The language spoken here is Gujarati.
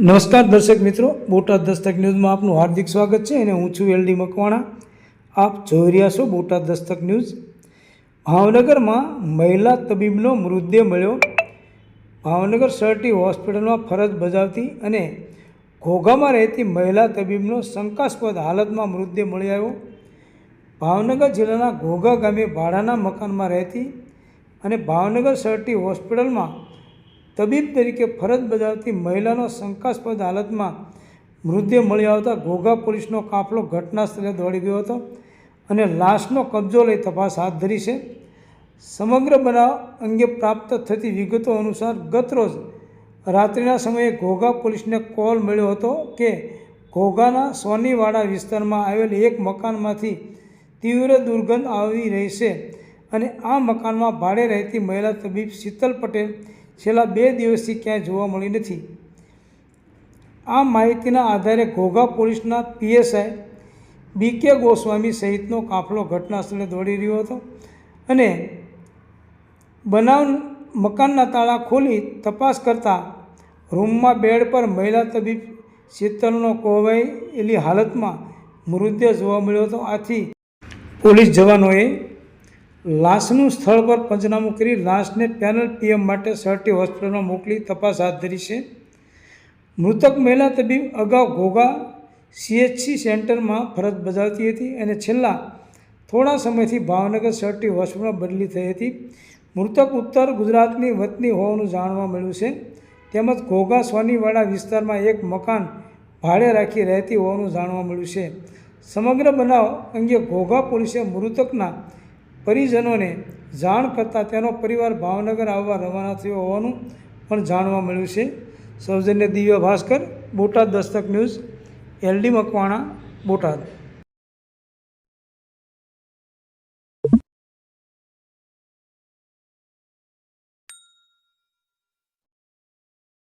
નમસ્કાર દર્શક મિત્રો, બોટાદ દસ્તક ન્યૂઝમાં આપનું હાર્દિક સ્વાગત છે અને હું છું એલડી મકવાણા. આપ જોઈ રહ્યા છો બોટાદ દસ્તક ન્યૂઝ. ભાવનગરમાં મહિલા તબીબનો મૃતદેહ મળ્યો. ભાવનગર સરટી હોસ્પિટલમાં ફરજ બજાવતી અને ઘોઘામાં રહેતી મહિલા તબીબનો શંકાસ્પદ હાલતમાં મૃતદેહ મળી આવ્યો. ભાવનગર જિલ્લાના ઘોઘા ગામે ભાડાના મકાનમાં રહેતી અને ભાવનગર સરટી હોસ્પિટલમાં તબીબ તરીકે ફરજ બજાવતી મહિલાનો શંકાસ્પદ હાલતમાં મૃતદેહ મળી આવતા ઘોઘા પોલીસનો કાફલો ઘટના સ્થળે દોડી ગયો હતો અને લાશનો કબજો લઈ તપાસ હાથ ધરી છે. સમગ્ર બનાવ અંગે પ્રાપ્ત થતી વિગતો અનુસાર ગતરોજ રાત્રિના સમયે ઘોઘા પોલીસને કોલ મળ્યો હતો કે ઘોઘાના સોનીવાડા વિસ્તારમાં આવેલ એક મકાનમાંથી તીવ્ર દુર્ગંધ આવી રહી છે અને આ મકાનમાં ભાડે રહેતી મહિલા તબીબ શીતલ પટેલ છેલ્લા બે દિવસથી ક્યાંય જોવા મળી નથી. આ માહિતીના આધારે ઘોઘા પોલીસના પીએસઆઈ બી કે ગોસ્વામી સહિતનો કાફલો ઘટના સ્થળે દોડી રહ્યો હતો અને બનાવ મકાનના તાળા ખોલી તપાસ કરતા રૂમમાં બેડ પર મહિલા તબીબ શીતલનો કોવાયેલી હાલતમાં મૃતદેહ જોવા મળ્યો હતો. આથી પોલીસ જવાનોએ લાશનું સ્થળ પર પંચનામું કરી લાશને પેનલ પીએમ માટે સરટી હોસ્પિટલમાં મોકલી તપાસ હાથ ધરી છે. મૃતક મહિલા તબીબ અગાઉ ઘોઘા સીએચસી સેન્ટરમાં ફરજ બજાવતી હતી અને છેલ્લા થોડા સમયથી ભાવનગર સરટી હોસ્પિટલમાં બદલી થઈ હતી. મૃતક ઉત્તર ગુજરાતની વતની હોવાનું જાણવા મળ્યું છે. તેમજ ઘોઘા સોનીવાડા વિસ્તારમાં એક મકાન ભાડે રાખી રહેતી હોવાનું જાણવા મળ્યું છે. સમગ્ર બનાવ અંગે ઘોઘા પોલીસે મૃતકના પરિજનોને જાણ કરતાં તેનો પરિવાર ભાવનગર આવવા રવાના થયો હોવાનું પણ જાણવા મળ્યું છે. સૌજન્ય દિવ્ય ભાસ્કર, બોટાદ દસ્તક ન્યૂઝ, એલડી મકવાણા, બોટાદ.